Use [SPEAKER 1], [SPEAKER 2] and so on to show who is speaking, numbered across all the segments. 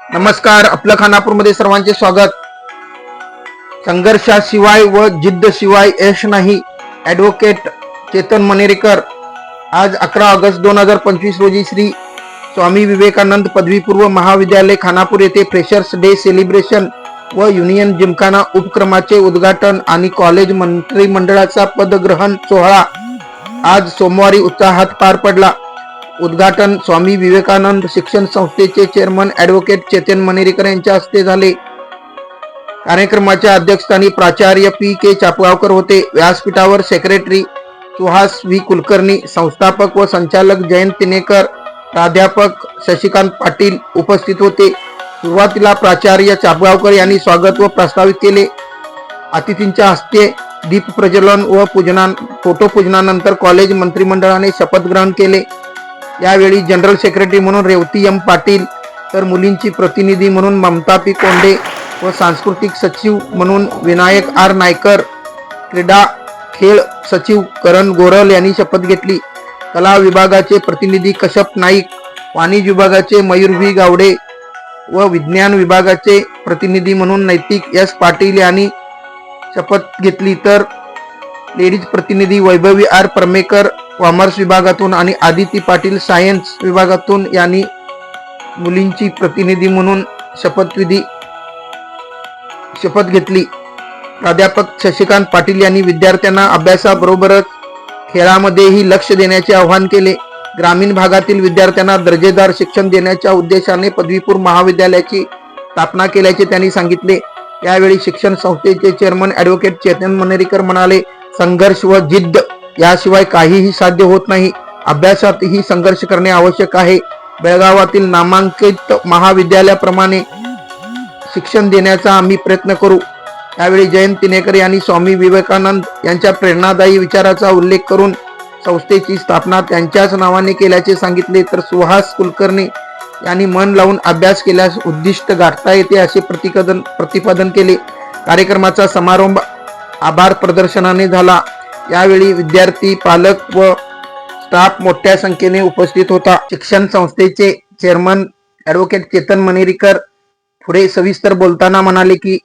[SPEAKER 1] नमस्कार आपलं खानापूरमध्ये सर्वांचे स्वागत. संघर्षाशिवाय व जिद्द शिवाय यश नाही ॲडव्होकेट चेतन मनेरेकर. आज अकरा ऑगस्ट दोन हजार पंचवीस रोजी श्री स्वामी विवेकानंद पदवीपूर्व महाविद्यालय खानापूर येथे फ्रेशर्स डे सेलिब्रेशन व युनियन जिमखाना उपक्रमाचे उद्घाटन आणि कॉलेज मंत्रिमंडळाचा पदग्रहण सोहळा आज सोमवारी उत्साहात पार पडला. उद्घाटन स्वामी विवेकानंद शिक्षण संस्थेचे चेअरमन ॲडव्होकेट चेतन मनेरीकर यांच्या हस्ते झाले. कार्यक्रमाच्या अध्यक्षस्थानी प्राचार्य पी के चापगावकर होते. व्यासपीठावर सेक्रेटरी सुहास व्ही. कुलकर्णी संस्थापक व संचालक जयंत तिनेकर प्राध्यापक शशिकांत पाटील उपस्थित होते. सुरुवातीला प्राचार्य चापगावकर यांनी स्वागत व प्रस्तावित केले. अतिथींच्या हस्ते दीप प्रज्वलन व पूजना फोटो पूजनानंतर कॉलेज मंत्रिमंडळाने शपथ ग्रहण केले. यावेळी जनरल सेक्रेटरी म्हणून रेवती एम पाटील तर मुलींची प्रतिनिधी म्हणून ममता पी कोंडे व सांस्कृतिक सचिव म्हणून विनायक आर नायकर क्रीडा खेळ सचिव करण गोरल यांनी शपथ घेतली. कला विभागाचे प्रतिनिधी कश्यप नाईक वाणिज्य विभागाचे मयूर व्ही गावडे व विज्ञान विभागाचे प्रतिनिधी म्हणून नैतिक एस पाटील यांनी शपथ घेतली. तर लेडीज प्रतिनिधी वैभवी आर परमेकर कॉमर्स विभागातून आणि आदिती पाटील सायन्स विभागातून यांनी मुलींची प्रतिनिधी म्हणून शपथविधी शपथ घेतली. प्राध्यापक शशिकांत पाटील यांनी विद्यार्थ्यांना अभ्यासाबरोबरच खेळामध्येही लक्ष देण्याचे आवाहन केले. ग्रामीण भागातील विद्यार्थ्यांना दर्जेदार शिक्षण देण्याच्या उद्देशाने पदवीपूर महाविद्यालयाची स्थापना केल्याचे त्यांनी सांगितले. यावेळी शिक्षण संस्थेचे चेअरमन ॲडव्होकेट चेतन मनेरीकर म्हणाले संघर्ष व जिद्द याशिवाय काहीही साध्य होत नाही. अभ्यासातही संघर्ष करणे आवश्यक आहे. बेळगावातील नामांकित महाविद्यालयाप्रमाणे शिक्षण देण्याचा आम्ही प्रयत्न करू. यावेळी जयंत तिनेकर यांनी स्वामी विवेकानंद यांच्या प्रेरणादायी विचाराचा उल्लेख करून संस्थेची स्थापना त्यांच्याच नावाने केल्याचे सांगितले. तर सुहास कुलकर्णी यांनी मन लावून अभ्यास केल्यास उद्दिष्ट गाठता येते असे प्रतिपादन प्रतिपादन केले. कार्यक्रमाचा समारंभ आभार प्रदर्शनाने झाला. यावेळी विद्यार्थी पालक व स्टाफ मोठ्या संख्येने उपस्थित होता. शिक्षण संस्थेचे चेअरमन ॲडव्होकेट चेतन मनेरीकर पुढे सविस्तर बोलताना म्हणाले की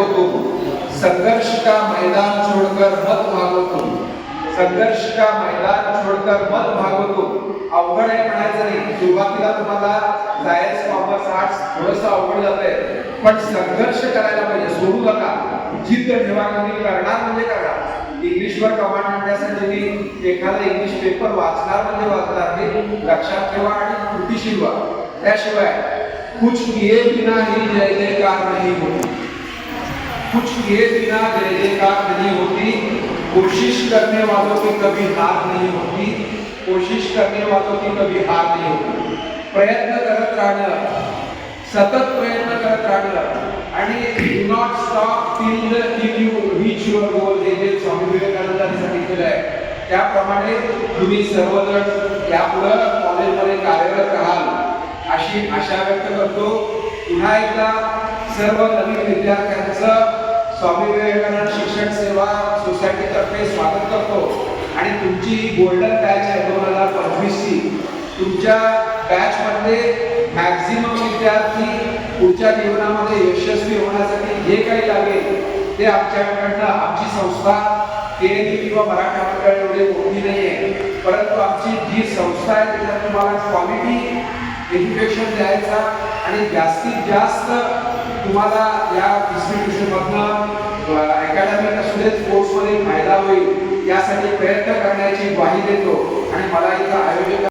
[SPEAKER 2] हो, संघर्ष का मैदान छोड़कर मत भागो तुम संघर्ष का मैदान छोड़कर मत भागो तुम अवघड आहे म्हणायचं नाही. सुरुवातीला तुम्हाला सायन्स कॉमर्स आर्ट्स थोडस अवघड जातंय. पण संघर्ष करायला पाहिजे, सोडू नका. जिद्द ठेवा तुम्ही करणार म्हणजे करणार इंग्लिशवर कमांड आणण्यासाठी मी एखादा इंग्लिश पेपर वाचणार म्हणजे वाचणार हे लक्षात ठेवा आणि कृती शिकवा त्याशिवाय, कुछ किए बिना ही जय जयकार नहीं होती. कुछ किए बिना जय जयकार नहीं होती. कोशिश करने वालों की कभी हार नहीं होती. कोशिश करने वालों की कभी हार नहीं होती. प्रयत्न करत राहणं सतत प्रयत्न करत राहणं आणि not stop till till you reach your goal हे जे स्वामी विवेकानंदांनी सांगितलेलं आहे. त्याप्रमाणे तुम्ही सर्वजण यापुढं कॉलेजमध्ये कार्यरत राहाल. अशी आशा व्यक्त करतो. पुन्हा एकदा सर्व नवीन विद्यार्थ्यांचं स्वामी विवेकानंद शिक्षण सेवा सोसायटीतर्फे स्वागत करतो. आणि तुमची गोल्डन बॅच आहे दोन हजार पंचवीसची. तुमच्या बॅचमध्ये मॅक्झिमम विद्यार्थी पुढच्या जीवनामध्ये यशस्वी होण्यासाठी जे काही लागेल ते आमच्याकडनं आमची संस्था के किंवा मराठा मंडळ एवढे मोठी नाही आहे परंतु आमची जी संस्था आहे त्याच्यात तुम्हाला क्वालिटी एज्युकेशन द्यायचा आणि जास्तीत जास्त तुम्हाला या इन्स्टिट्यूशनमधनं अकॅडमिक असू दे स्पोर्ट्समध्ये फायदा होईल यासाठी प्रयत्न करण्याची ग्वाही देतो. आणि मला इथं आयोजक